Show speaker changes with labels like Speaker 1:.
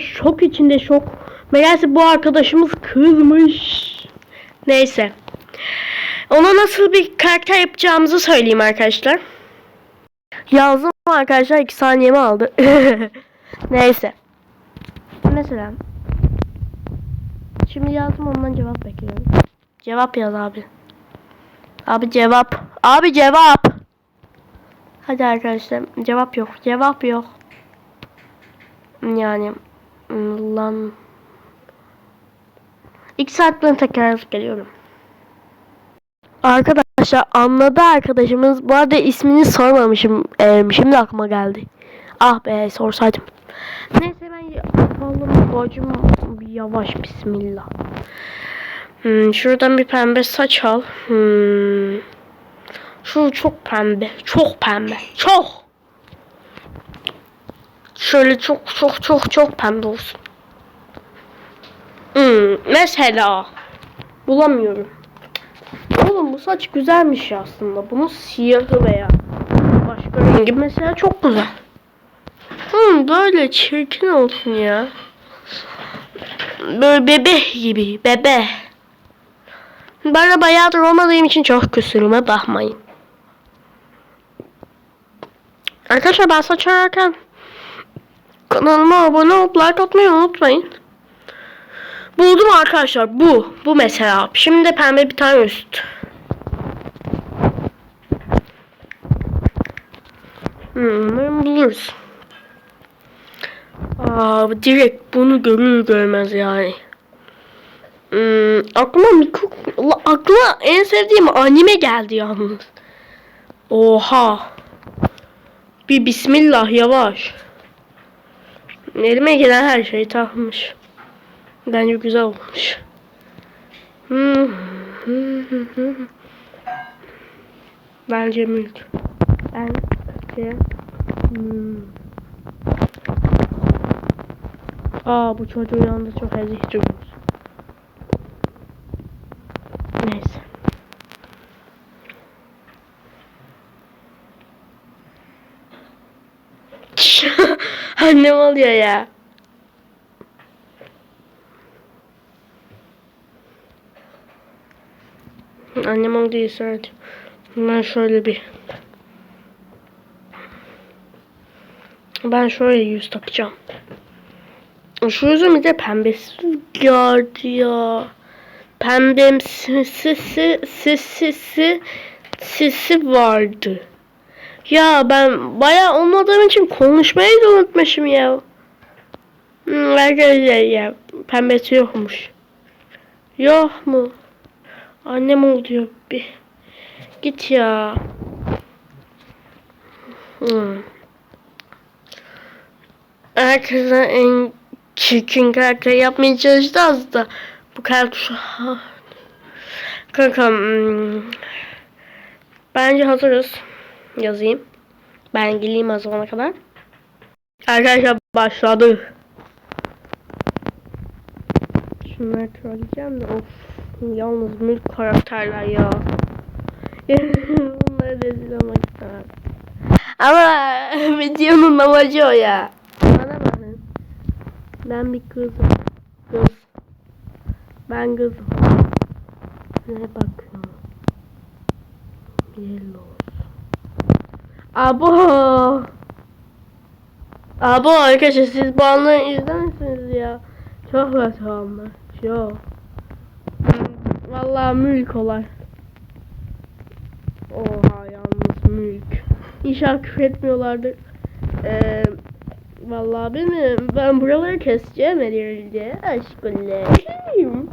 Speaker 1: şok içinde şok. Meğerse bu arkadaşımız kızmış. Neyse. Ona nasıl bir karakter yapacağımızı söyleyeyim arkadaşlar. Yazdım arkadaşlar 2 saniyemi aldı. Neyse. Mesela. Şimdi yazdım ondan cevap bekliyorum. Cevap yaz abi. Abi cevap. Abi cevap. Hadi arkadaşlar cevap yok. Cevap yok. Yani lan. İki saatten tekrar yazıp geliyorum. Arkadaşlar anladı arkadaşımız. Bu arada ismini sormamışım. Ee, şimdi aklıma geldi. Ah be sorsaydım. Neyse ben yapalım bacım yavaş bismillah. Hmm, şuradan bir pembe saç al. Hmm. Şu çok pembe. Çok pembe. Çok. Şöyle çok çok çok çok pembe olsun. Hmm, mesela. Bulamıyorum. Oğlum bu saç güzelmiş ya aslında. Bunun siyahı veya başka rengi mesela çok güzel. Hmm, böyle çirkin olsun ya. Böyle bebe gibi. Bebe. De bayağıdır olmadığım için çok kusuruma bakmayın. Arkadaşlar ben saç ararken kanalıma abone olup like atmayı unutmayın. Buldum arkadaşlar bu. Bu mesela. Şimdi pembe bir tane üst. Hmm, buluruz. Aa, direkt bunu görür görmez yani. Hmm, aklıma mikro... Aklıma en sevdiğim anime geldi yalnız. Oha. Bir bismillah yavaş. Elime gelen her şey takmış. Bence güzel olmuş. Hmm. Bence mülk. Bence. Hmm. Aa bu çocuğun yanında çok ezik duruyoruz. Neyse. Annem oluyor ya. Annem olduysa hadi. Ben şöyle bir Ben şöyle yüz takacağım. Şu yüzün bir de pembesi geldi ya. Pembemsi sisi sisi sisi vardı. Ya ben baya olmadığım için konuşmayı da unutmuşum ya. Hmm, Arkadaşlar ya pembesi yokmuş. Yok mu? Annem oluyor bir. Git ya. Hmm. Herkese en çirkin karakter yapmaya çalıştı az da. Bu karakter... Kanka hmm, bence hazırız. Yazayım. Ben geleyim o zamana kadar. Arkadaşlar başladı. Şunları trolleyeceğim de of. Yalnız mülk karakterler ya. Bunları rezil olmak istemem. Ama videonun amacı o ya. Bana bakın. Ben bir kızım. Kız. Ben kızım. Ne bakıyorum? Yellow. Abo. Abo arkadaşlar siz bu anları izler ya? Çok kötü anlar. Çok. Vallahi mülk olay. Oha yalnız mülk. İnşallah küfür etmiyorlardır. Ee, vallahi bilmiyorum. Ben buraları keseceğim herhalde. Aşkım.